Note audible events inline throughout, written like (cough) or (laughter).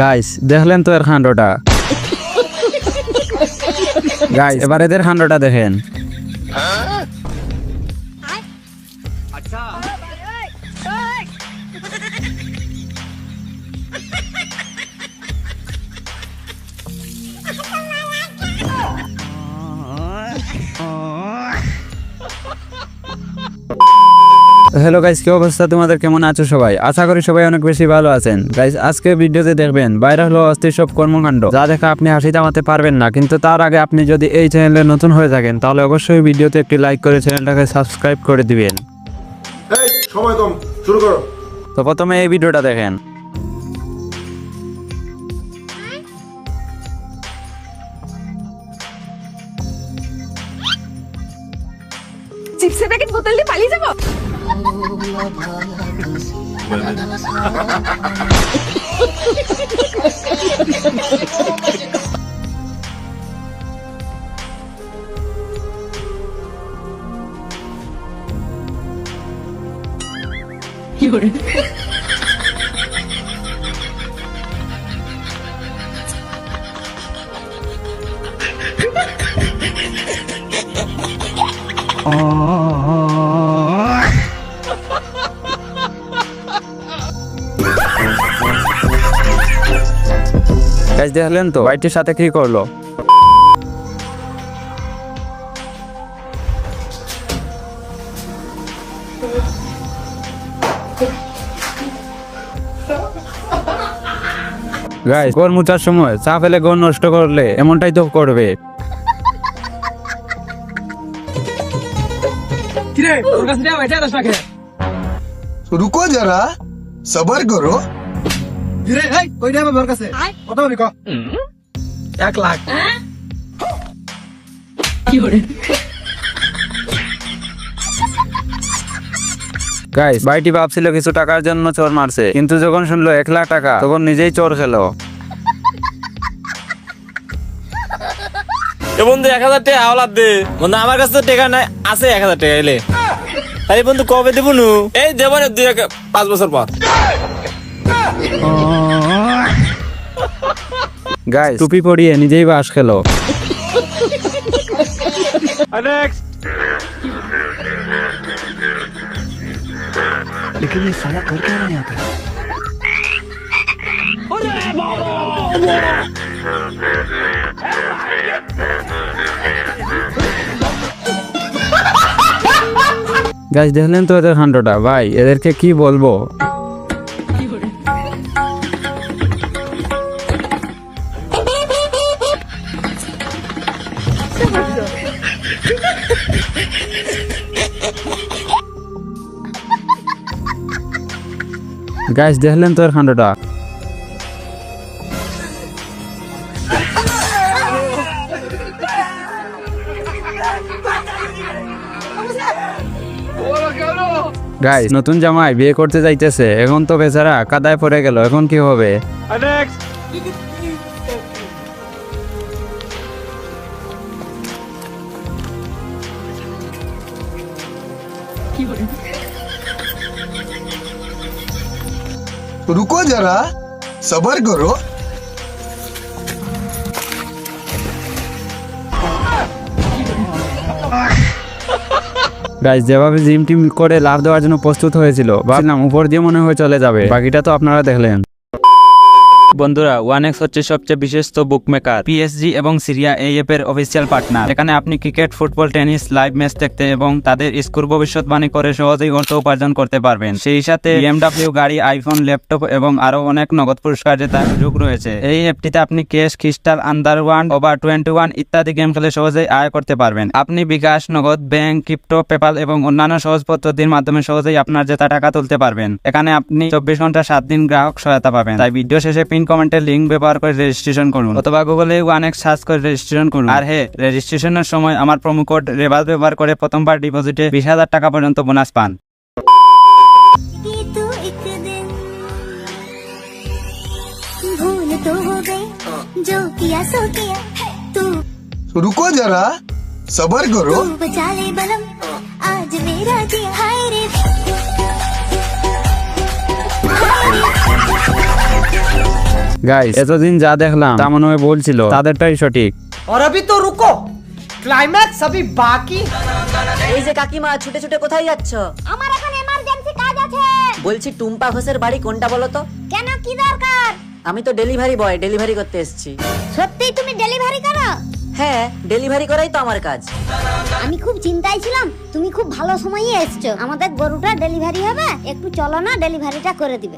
Guys দেখলেন তো এর খান্ডটা? গাইস এবার এদের খান্ডটা দেখেন। হ্যালো গাইস কি অবস্থা? তোমাদের কেমন আছো সবাই? আশা করি সবাই অনেক বেশি ভালো আছেন। গাইস আজকে ভিডিওতে দেখবেন বাইরে হলো অস্থির সব কর্মকাণ্ড। যা দেখা আপনি হাসি থামাতে পারবেন না কিন্তু তার আগে আপনি যদি এই চ্যানেলে নতুন হয়ে থাকেন তাহলে অবশ্যই ভিডিওতে একটি লাইক করে চ্যানেলটাকে সাবস্ক্রাইব করে দিবেন। সময় কম শুরু করো। তো প্রথমে এই ভিডিওটা দেখেন। চিপসের প্যাকেট বোতল দিয়ে পালিয়ে যাব। গাইস দেখলেন তো? বাইটির সাথে কি করল? গাইস গোল মুচার সময়, চা ফেলে গোল নষ্ট করলে এমনটাই তো করবে। কিরে? কাছে রুকো যারা সবার করো। কিরে এই কই আমার কাছে? কত লাখ। কি হরে গাইস ভাইটি ভাবছিল কিছু টাকার জন্য চোর মারছে কিন্তু যখন শুনলো এক লাখ টাকা তখন নিজেই চোর খেলো। এ বন্ধু এক হাজার টাকা আওলাদ দে বন্ধু আমার কাছে তো টাকা নাই আছে এক হাজার টাকা এলে আরে বন্ধু কবে দেবো নু এই দেবো রে দুই এক- পাঁচ বছর পর গাইস টুপি পরিয়ে নিজেই বাস খেলো लेकिन ये साला कर क्या रहा है यहाँ पे গাইস দেখলেন তো এদের খান্ডটা ভাই এদেরকে কি বলব? গাছ দেখলেন তো এর খান্ডটা গাইস নতুন জামাই বিয়ে করতে যাইতেছে। এখন তো বেচারা কাদায় পড়ে গেল। এখন কি হবে? রুকো যারা সবার করো গাইস যেভাবে জিম টিম করে লাভ দেওয়ার জন্য প্রস্তুত হয়েছিল ভাবলাম উপর দিয়ে মনে হয়ে চলে যাবে। বাকিটা তো আপনারা দেখলেন। বন্ধুরা ওয়ান এক্স হচ্ছে সবচেয়ে বিশেষত বুকমেকার পিএসজি এবং সিরিয়া এই অ্যাপের অফিসিয়াল পার্টনার এখানে আপনি cricket football tennis live match দেখতে এবং তাদের স্কোর ভবিষ্যৎবাণী করে সহজেই অর্থ উপার্জন করতে পারবেন। সেই সাথে বিএমডাব্লিউ গাড়ি আইফোন ল্যাপটপ এবং আরও অনেক নগদ পুরস্কার জেতার সুযোগ রয়েছে। এই অ্যাপটিতে আপনি cash crystal under one over twenty one ইত্যাদি গেম খেলে সহজেই আয় করতে পারবেন। আপনি বিকাশ, নগদ ব্যাংক ক্রিপ্টো পেপাল এবং অন্যান্য সহজ পদ্ধতির মাধ্যমে সহজেই আপনার জেতা টাকা তুলতে পারবেন। এখানে আপনি চব্বিশ ঘণ্টা সাত দিন গ্রাহক সহায়তা পাবেন। তাই ভিডিও শেষে পিন কমেন্টের লিঙ্ক ব্যবহার করে রেজিস্ট্রেশন করুন অথবা গুগলে ওয়ান এক্স সার্চ করে রেজিস্ট্রেশন করুন আর হ্যাঁ রেজিস্ট্রেশনের সময় আমার প্রোমো কোড রেবাল ব্যবহার করে প্রথমবার ডিপোজিটে বিশ হাজার টাকা পর্যন্ত বোনাস পান कि तू एक दिन भूल तो हो गई जो किया सो किया तू रुको जरा सबर करो तू बचा ले बलम आज मेरा जी हाय रे গাইস এতদিন যা দেখলাম তা মনে হয় বলছিল তাদেরটাই সঠিক और अभी तो रुको क्लाइमैक्स अभी बाकी এই যে কাকিমা ছুটে ছুটে কোথায় যাচ্ছ আমার এখন এমার্জেন্সি কাজ আছে বলছি টুম্পা ঘোষের বাড়ি কোনটা বলো তো কেন কি দরকার আমি তো ডেলিভারি বয় ডেলিভারি করতে এসেছি সত্যি তুমি ডেলিভারি করো হ্যাঁ ডেলিভারি করাই তো আমার কাজ আমি খুব চিন্তায় ছিলাম তুমি খুব ভালো সময়ে এসছো আমাদের গরুটা ডেলিভারি হবে একটু চলো না ডেলিভারিটা করে দিবে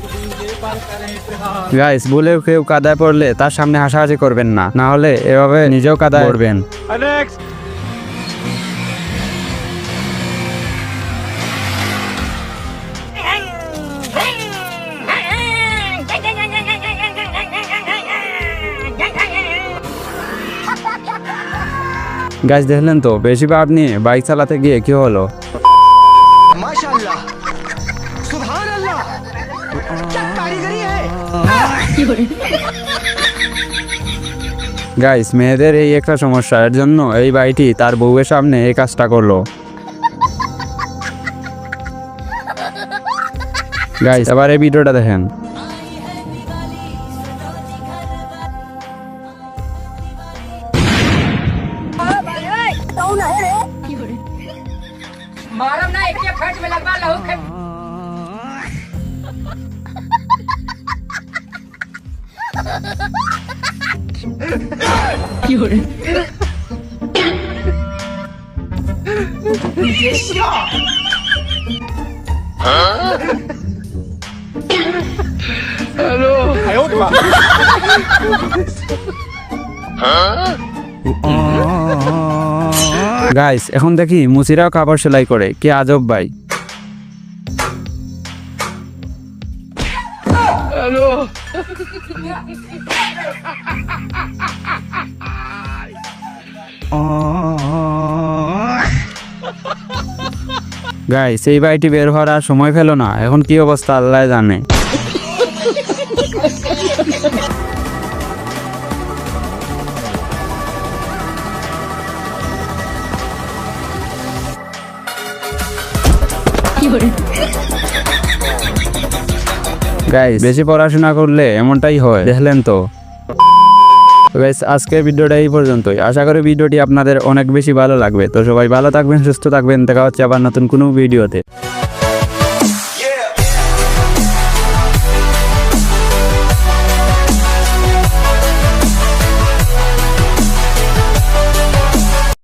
গাইস ভুলেও কেউ কাদায় পড়লে তার সামনে হাসাহাসি করবেন না। না হলে এভাবে নিজেও কাদায় পড়বেন। গাইস দেখলেন তো বেশি ভাব নিয়ে বাইক চালাতে গিয়ে কি হলো? (laughs) গাইস মেয়েদের এই একটা সমস্যা এর জন্য এই ভাইটি তার বউয়ের সামনে এই কাজটা করল। গাইস এবার এই ভিডিওটা দেখেন। (laughs) গাইস এখন দেখি মুসিরাও কাপড় সেলাই করে। কি আজব ভাই? গাইস এই বাড়িটি বের হওয়ার আর সময় ফেলো না। এখন কি অবস্থা, আল্লাহ জানে। গাইস বেশি পড়াশোনা করলে এমনটাই হয়, দেখলেন তো? গাইস আজকে ভিডিওটা এই পর্যন্তই। আশা করি ভিডিওটি আপনাদের অনেক বেশি ভালো লাগবে। তো সবাই ভালো থাকবেন, সুস্থ থাকবেন। দেখা হচ্ছে আবার নতুন কোনো ভিডিওতে।